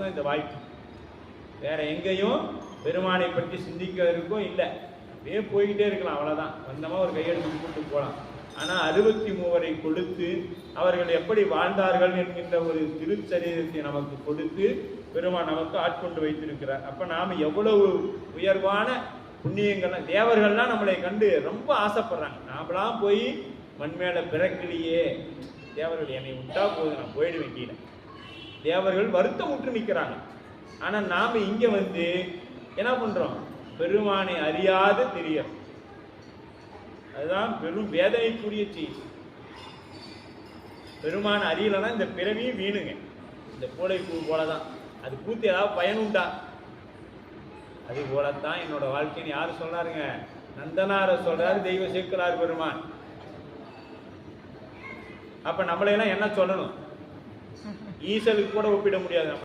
தான் இந்த வாய்ப்பு. வேற எங்கேயும் பெருமானை பற்றி சிந்திக்கிறதுக்கும் இல்லை. அப்படியே போய்கிட்டே இருக்கலாம் அவ்வளோதான் வந்தமாக ஒரு கையெழுத்து கூட்டு போகலாம் ஆனால் அறுபத்தி மூவரை கொடுத்து அவர்கள் எப்படி வாழ்ந்தார்கள் என்கின்ற ஒரு திருச்சரீரத்தை நமக்கு கொடுத்து பெருமான் நமக்கு ஆட்கொண்டு வைத்திருக்கிறார். அப்போ நாம் எவ்வளவு உயர்வான புண்ணியங்கள் தேவர்கள்லாம் நம்மளை கண்டு ரொம்ப ஆசைப்படுறாங்க. நாமளாம் போய் மண்மேல பிறக்கலையே. தேவர்கள் என்னை விட்டா போதும் நான் போயிடுவேன் கீழே. தேவர்கள் வருத்தம் உற்று நிற்கிறாங்க ஆனால் நாம் இங்கே வந்து என்ன பண்ணுறோம் பெருமானை அறியாது தெரியும். அதுதான் பெரும் வேதனைக்குரிய செய்தி. பெருமானை அறியலைன்னா இந்த பிறவியும் வீணுங்க. இந்த கூடை பூ போல தான் அது பூத்து ஏதாவது பயனுண்டா? அது போலத்தான் என்னோட வாழ்க்கைன்னு யார் சொல்றாருங்க நந்தனார சொல்றாரு தெய்வ சேர்க்கிறார் பெருமான். அப்ப நம்மளையெல்லாம் என்ன சொல்லணும்? ஈசலுக்கு கூட ஒப்பிட முடியாது. நம்ம